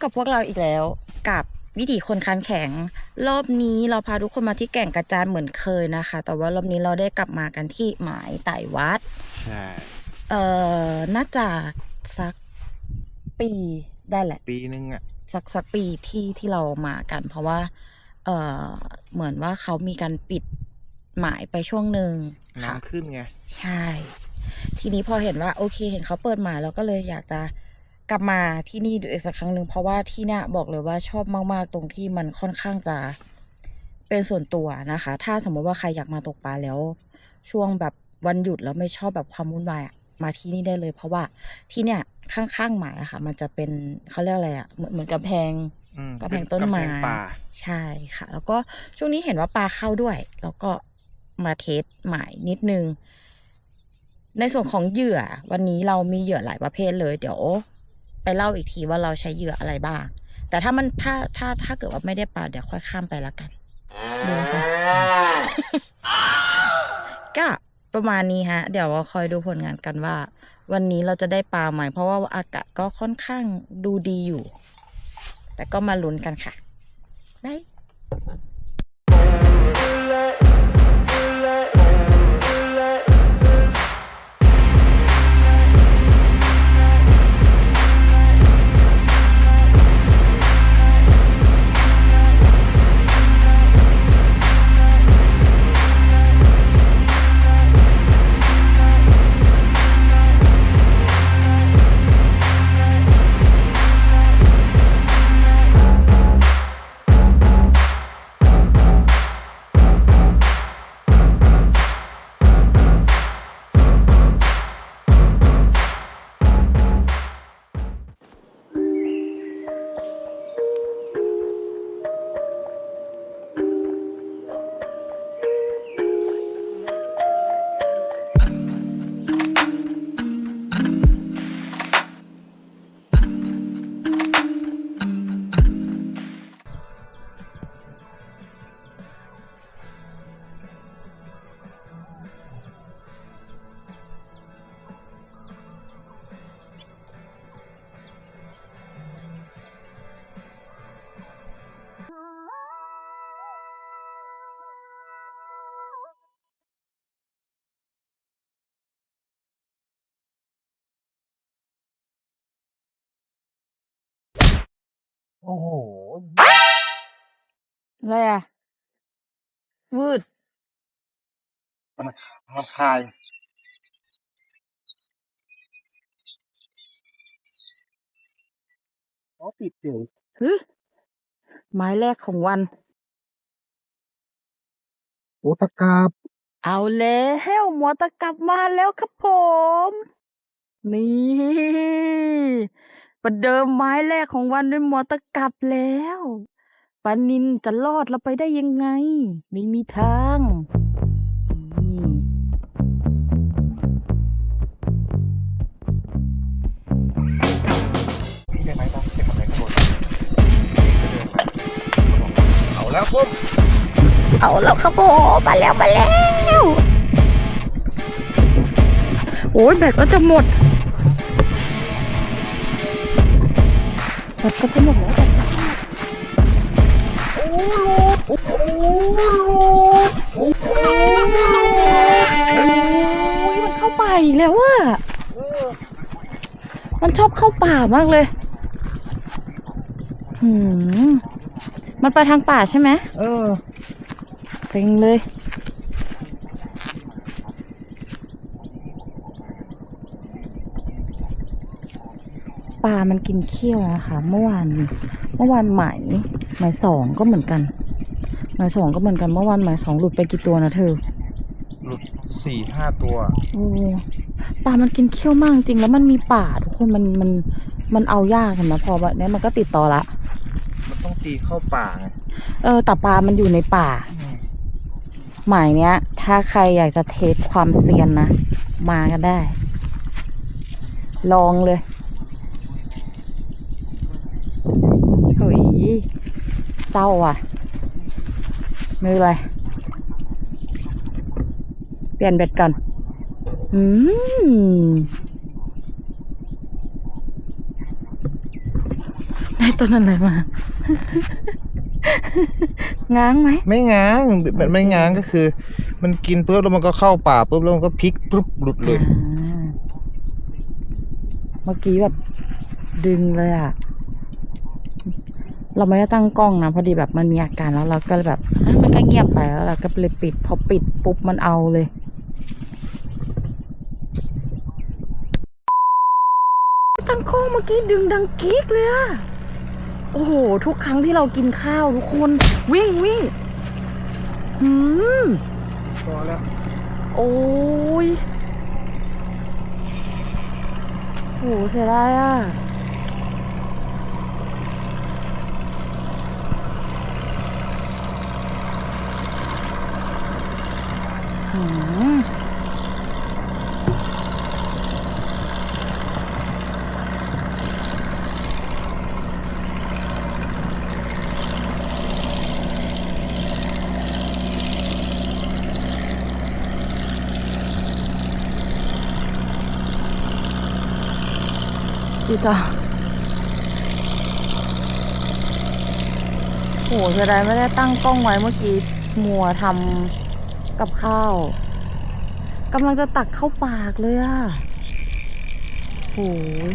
บกับพวกเราอีกแล้วกับวิถีคนคันแข็ง รอบนี้เราพาทุกคนมาที่แก่งกระจานเหมือนเคยนะคะ แต่ว่ารอบนี้เราได้กลับมากันที่หมายไต่วัด ใช่ เอ่อ น่าจะสักปีได้แหละ ปีนึงอะสักสักปีที่ที่เรามากัน เพราะว่า เออเหมือนว่าเขามีการปิดหมายไปช่วงหนึ่งค่ะน้ำขึ้นไง ใช่ ทีนี้พอเห็นว่า โอเค เห็นเขาเปิดหมายเราก็เลยอยากจะ กลับมาที่นี่ดูอีกสักครั้งหนึ่งเพราะว่าที่เนี่ยบอกเลยว่าชอบมาก ๆ ตรงที่มันค่อนข้างจะเป็นส่วนตัวนะคะ ถ้าสมมติว่าใครอยากมาตกปลาแล้ว ช่วงแบบวันหยุดแล้วไม่ชอบแบบความวุ่นวายอะมาที่นี่ได้เลย เพราะว่าที่เนี่ยข้างๆหมายอะค่ะ มันจะเป็นเขาเรียกอะไรอะเหมือนเหมือนกำแพงอืมกำแพงต้นไม้กำแพงป่าใช่ค่ะ แล้วก็ช่วงนี้เห็นว่าปลาเข้าด้วย แล้วก็มาเทสหมายนิดนึง ในส่วนของเหยื่อ วันนี้เรามีเหยื่อหลายประเภทเลย เดี๋ยว ไปเล่าอีกทีว่าเราใช้เหยื่ออะไรบ้าง แต่ถ้ามันถ้าถ้าถ้าเกิดว่าไม่ได้ปลาเดี๋ยวค่อยข้ามไปละกันดูนะคะก็ประมาณนี้ฮะ เดี๋ยวเราคอยดูผลงานกันว่า วันนี้เราจะได้ปลาไหมเพราะว่าอากาศก็ค่อนข้างดูดีอยู่ แต่ก็มาลุ้นกันค่ะบาย อ้โหอะไรอะวืดมาคายอ๋อปิดเดี๋ยวฮึไม้แรกของวัน โอ้ตะกาบเอาแล้วหมอตะกลับมาแล้วครับผม นี่ ประเดิมไม้แรกของวันด้วยหมอตะกลับแล้วปานินจะรอดเราไปได้ยังไง ไม่มีทางนี่พี่ได้ไหมต้องเก็บอะไรข้างบนเอาแล้วปุ๊บเอาแล้วครับผมมาแล้วมาแล้ว โอ้ยแบตก็จะหมด แบตก็จะหมดแล้วโอ้โหโอ้โหโอ้โหมันเข้าป่าอีกแล้วอะมันชอบเข้าป่ามากเลยหืมมันไปทางป่าใช่ไหมเออเซ็งเลย ปลามันกินเขี้ยวนะคะเมื่อวานเมื่อวานหมายหมายสองก็เหมือนกันหมายสองก็เหมือนกันเมื่อวานหมายสองหลุดไปกี่ตัวนะเธอหลุดสี่ห้าตัวโอ้ปลามันกินเขี้ยวมากจริงแล้วมันมีป่าทุกคนมันมันมันเอายากเห็นไหมพอแบบนี้มันก็ติดต่อละ มันต้องตีเข้าป่าไงเออแต่ปลามันอยู่ในป่าอืมหมายเนี้ย ถ้าใครอยากจะเทสความเซียนนะ มากันได้ ลองเลยเฮ้ย เศร้าอะไม่เป็นไร เปลี่ยนเบ็ดกันอืมไหนต้นอะไรมา ง้างไหม ไม่ง้างมันไม่ง้างก็คือ มันกินปุ๊บแล้วมันก็เข้าป่าปุ๊บแล้วมันก็พลิกปุ๊บหลุดเลย อ่าเมื่อกี้แบบดึงเลยอะ เราไม่ได้ตั้งกล้องนะพอดีแบบมันมีอาการแล้วเราก็แบบมันก็เงียบไปแล้วเราก็เลยปิด พอปิดปุ๊บมันเอาเลยตั้งกล้องเมื่อกี้ดึงดังกิ๊กเลยอะโอ้โห ทุกครั้งที่เรากินข้าวทุกคนวิ่งวิ่งอืมพอแล้ว โอ้ยโหเสียดายอะ หืมดีต่อโหเสียดายไม่ได้ตั้งกล้องไว้เมื่อกี้มัวทำ กับข้าวกำลังจะตักเข้าปากเลยอะโหย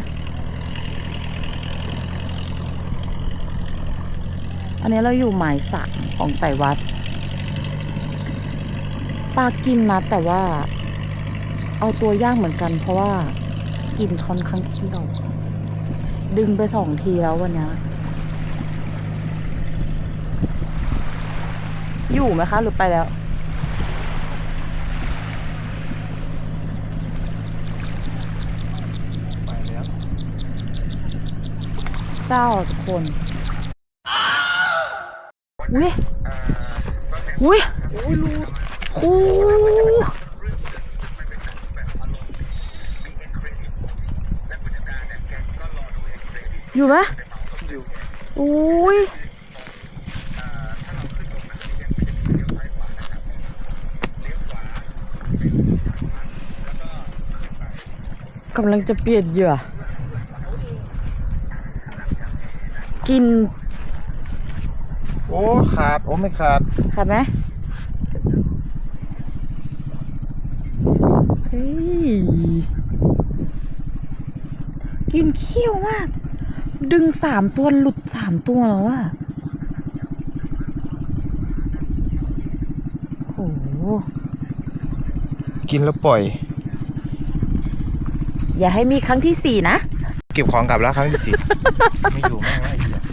อันนี้เราอยู่หมายสักของไต้วัดปลากินนะแต่ว่า เอาตัวย่างเหมือนกัน เพราะว่ากินค่อนข้างเคี่ยว ดึงไปสองทีแล้ววันนี้อยู่ไหมคะ หรือไปแล้ว ไปแล้ว เศร้าทุกคน อุ้ย อุ้ยโอ้ยรูโอ้อยู่ไหมอยู่อุ้ยกำลังจะเปลี่ยนเหยื่อ กิน โอ้ขาด โอ้ไม่ขาด ขาดไหมเฮ้ยกินเขี้ยวมาก ดึงสามตัวหลุดสามตัวแล้วอะโอ้โหกินแล้วปล่อย อย่าให้มีครั้งที่สี่นะ เก็บของกลับแล้วครั้งที่สี่ ไม่อยู่แม่งแล้วไอ้เหี้ย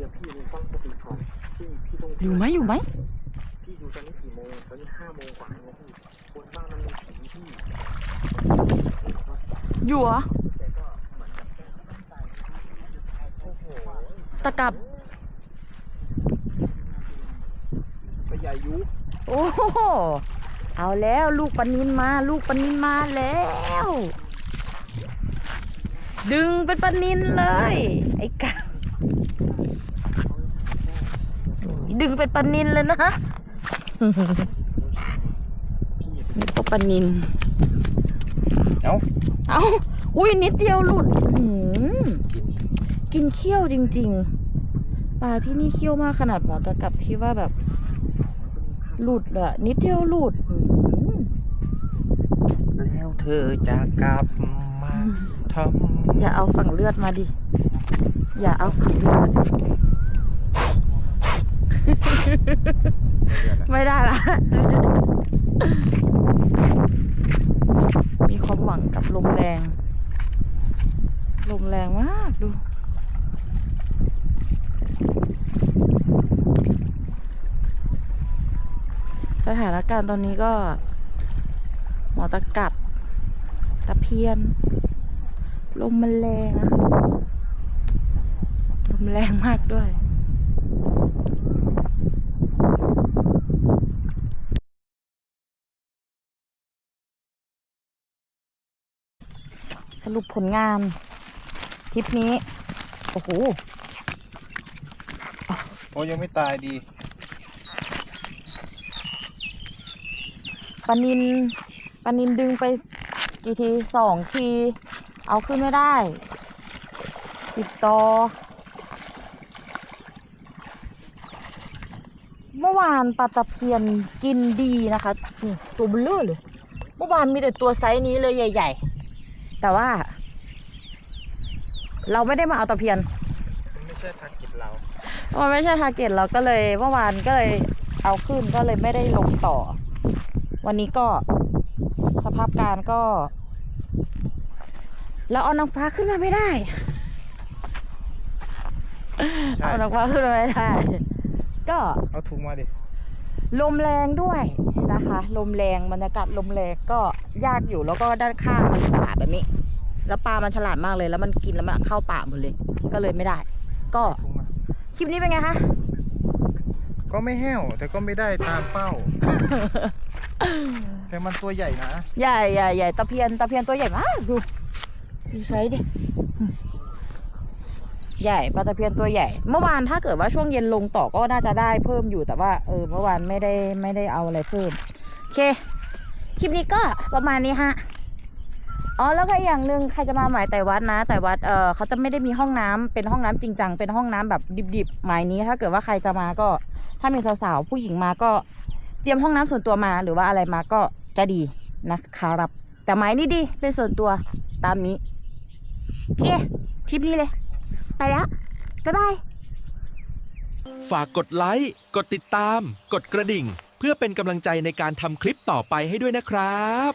บอกเจอพี่มึงต้องสติก่อนพี่พี่ต้องอยู่ไหมอยู่ไหมพี่อยู่ตอนนี้กี่โมงตอนนี้ห้าโมงกว่าแล้วพี่บนบ้านมันมีผีพี่อยู่เหรอแต่ก็เหมือนกับแกก็ตั้งใจโอ้โหตะกลับไปใหญ่ยุโอ้โหเอาแล้วลูกปลานินมาลูกปลานินมาแล้ว ดึงเป็นปลานินเลย ไอ้กา ดึงเป็นปลานินเลยนะนี่ก็ปลานิน เอ้า เอาอุ้ยนิดเดียวหลุดอื้อหือกินเขี้ยวจริง ๆ ปลาที่นี่เขี้ยวมากขนาดหมอตะกลับที่ว่าแบบ หลุดอะนิดเดียวหลุดอื้อหือแล้วเธอจะกลับมาทำอย่าเอาฝั่งเลือดมาดิ อย่าเอาฝั่งเลือดมาดิ ไม่ได้ละ มีความหวังกับลมแรง ลมแรงมากดู สถานการณ์ตอนนี้ก็ หมอตะกับ ตะเพียน ลมมันแรงนะ ลมแรงมากด้วย สรุปผลงานทริปนี้ โอ้โห โอ้ยังไม่ตายดีปานินปานินดึงไปกี่ทีสองที เอาขึ้นไม่ได้ ติดต่อ เมื่อวานปลาตะเพียนกินดีนะคะนี่ตัวเบลอเลย เมื่อวานมีแต่ตัวไซส์นี้เลยใหญ่ ๆ แต่ว่า เราไม่ได้มาเอาตะเพียน มันไม่ใช่ทาร์เกิตเรา มันไม่ใช่ทาร์เก็ตเราก็เลยเมื่อวานก็เลยเอาขึ้นก็เลยไม่ได้ลงต่อ วันนี้ก็สภาพการก็ เราเอานางฟ้าขึ้นมาไม่ได้ ใช่ เอานางฟ้าขึ้นมาไม่ได้ ก็เอาถุงมาดิ ลมแรงด้วยนะคะ ลมแรงบรรยากาศลมแรงก็ยากอยู่แล้วก็ด้านข้างมีป่าแบบนี้ แล้วปลามันฉลาดมากเลย แล้วมันกินแล้วมันเข้าป่าหมดเลย ก็เลยไม่ได้ ก็ถุงมาคลิปนี้เป็นไงคะก็ไม่แห้ว แต่ก็ไม่ได้ตามเป้า แต่มันตัวใหญ่นะ ใหญ่ใหญ่ใหญ่ตะเพียนตะเพียนตัวใหญ่มากดูดูไซส์ดิ ใหญ่ปลาตะเพียนตัวใหญ่ เมื่อวานถ้าเกิดว่าช่วงเย็นลงต่อก็น่าจะได้เพิ่มอยู่แต่ว่าเออเมื่อวานไม่ได้ไม่ได้เอาอะไรเพิ่มโอเค คลิปนี้ก็ประมาณนี้ฮะอ๋อแล้วก็อย่างหนึ่งใครจะมาหมายแต่วัดนะ แต่วัดเออเขาจะไม่ได้มีห้องน้ำเป็นห้องน้ำจริงจังเป็นห้องน้ำแบบดิบๆหมายนี้ ถ้าเกิดว่าใครจะมาก็ ถ้ามีสาวๆผู้หญิงมาก็เตรียมห้องน้ำส่วนตัวมาหรือว่าอะไรมาก็จะดีนะครับแต่ไม้นี่ดีเป็นส่วนตัวตามนี้โอเคคลิปนี้เลย ไปแล้ว บ๊ายบาย ฝากกดไลค์ กดติดตาม กดกระดิ่ง เพื่อเป็นกำลังใจในการทำคลิปต่อไปให้ด้วยนะครับ